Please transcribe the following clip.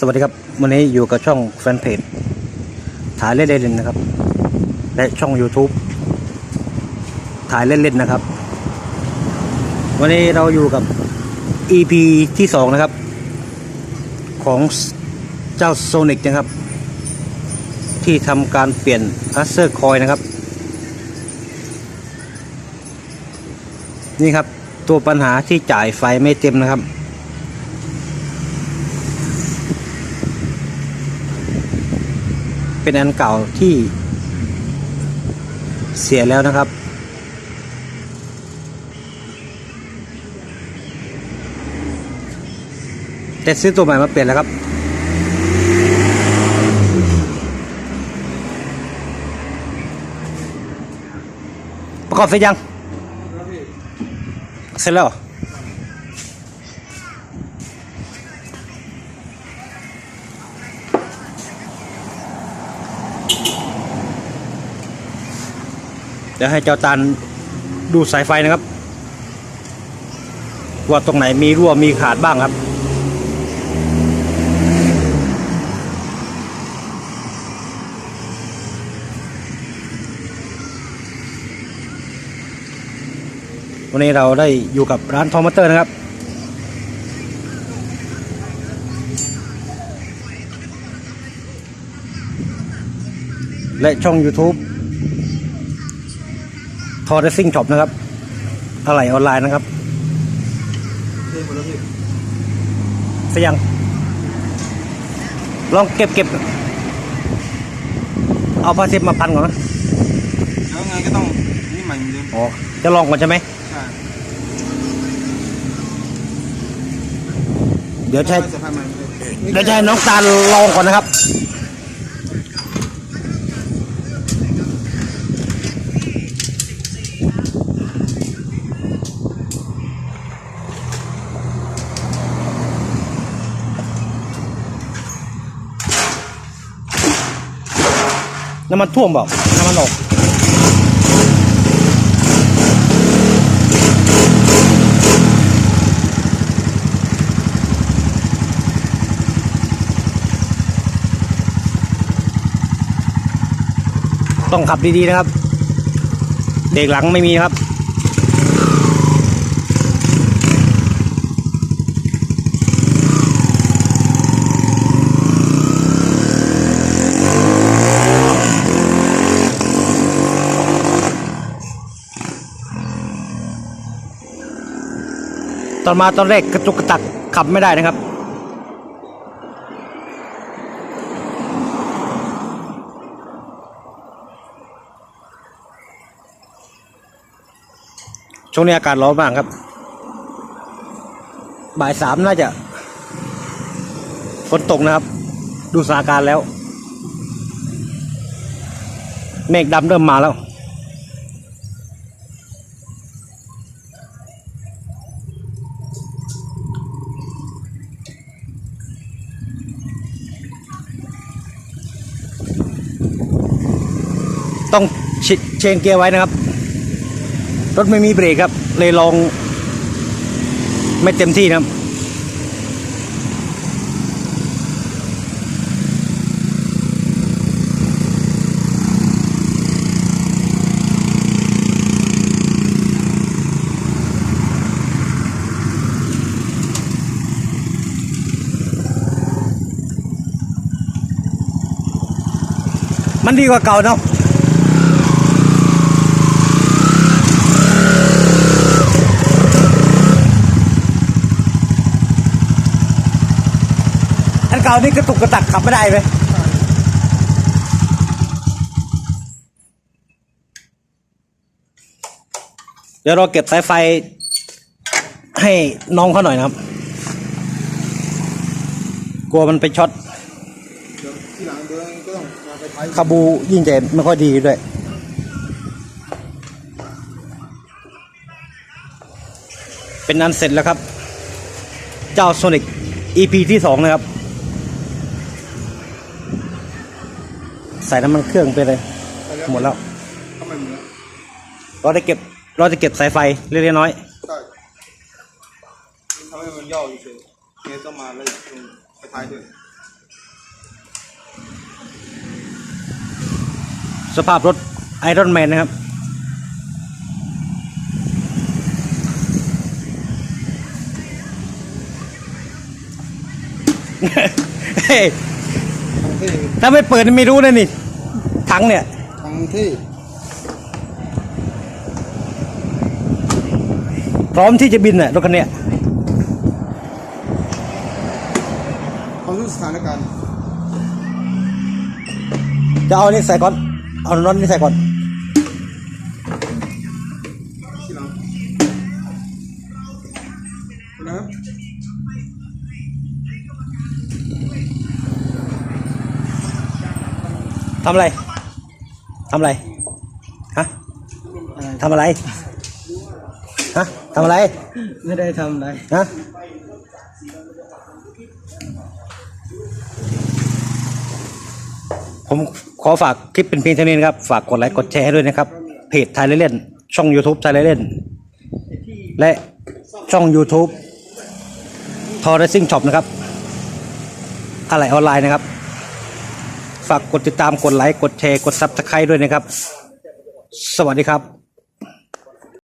สวัสดีครับ วันนี้อยู่กับช่องแฟนเพจถ่ายเล่นๆนะครับ และช่อง YouTube ถ่ายเล่นๆนะครับ วันนี้เราอยู่กับ EP ที่สองนะครับ ของเจ้าโซนิกนะครับ ที่ทำการเปลี่ยนอัสเซอร์คอยนะครับ นี่ครับตัวปัญหาที่จ่ายไฟไม่เต็มนะครับ เป็นอันเก่าที่เสียแล้วนะครับ แต่ซื้อตัวใหม่มาเปลี่ยนแล้วครับ ประกอบเสร็จยัง เสร็จแล้ว เดี๋ยวให้เจ้าตันดูสายไฟนะครับ ว่าตรงไหนมีรั่วมีขาดบ้างครับ วันนี้เราได้อยู่กับร้านทอมมอเตอร์นะครับและช่อง YouTube ทอร์เรซิ่งช็อปนะครับอะไรออนไลน์นะครับเสียง ลองเก็บเก็บ เอาผ้าเช็ดมาพันก่อนนะแล้วไงก็ต้องนี่ใหม่เหมือนเดิมอ๋อ จะลองก่อนใช่ไหมใช่เดี๋ยวใช้สะพานใหม่เหมือนเดิมเดี๋ยวจะให้น้องตาลลองก่อนนะครับ น้ำมันท่วมเปล่าน้ำมันออกต้องขับดีๆนะครับ เด็กหลังไม่มีนะครับ อนมาตอนแรกกระจุกกระตักขับไม่ได้นะครับ ช่วงนี้อากาศร้อนมากครับ บ่ายสามน่าจะฝนตกนะครับ ดูสถานการณ์แล้ว เมฆดำเริ่มมาแล้ว ต้องเชนเกียร์ไว้นะครับ รถไม่มีเบรกครับ เลยลอง ไม่เต็มที่นะครับมันดีกว่าเก่าเนาะ ก่านี่กระตุกกระตักขับไม่ได้ไหมเดี๋ยวเราเก็บสายไฟให้น้องเขาหน่อยนะครับ กลัวมันไปช็อตคาบูยิ่งจะไม่ค่อยดีด้วยเป็นอันเสร็จแล้วครับ เจ้าโซนิก EP ที่สองนะครับ ใส่น้ำมันเครื่องไปเลยหมดแล้วเราจะเก็บเราจะเก็บสายไฟเล็กๆน้อยใช่ทำให้มันย่อเฉยๆเนี่ยต้องมาเลยไปท้ายด้วยสภาพรถไอรอนแมนนะครับเฮ้ ทั้งที่ถ้าไม่เปิดนี่ไม่รู้นะนี่ถังเนี่ย ทั้งที่พร้อมที่จะบินน่ะรถคันเนี้ยความรู้สถานการณ์ จะเอาอันนี้ใส่ก่อน เอาน็อตนี่ใส่ก่อน ทำอะไรทำอะไรฮะทำอะไรฮะทำอะไร ไม่ได้ทำอะไรฮะผมขอฝากคลิปเป็นเพียงเท่านี้นะครับ ฝากกดไลค์กดแชร์ให้ด้วยนะครับ เพจไทยเล่นๆช่อง YouTube ไทยเล่นๆและช่อง YouTube ทอร์เรซิ่งช็อปนะครับ อะไรออนไลน์นะครับ ฝากกดติดตามกดไลค์กดแชร์กดซับสไครต์ด้วยนะครับ สวัสดีครับ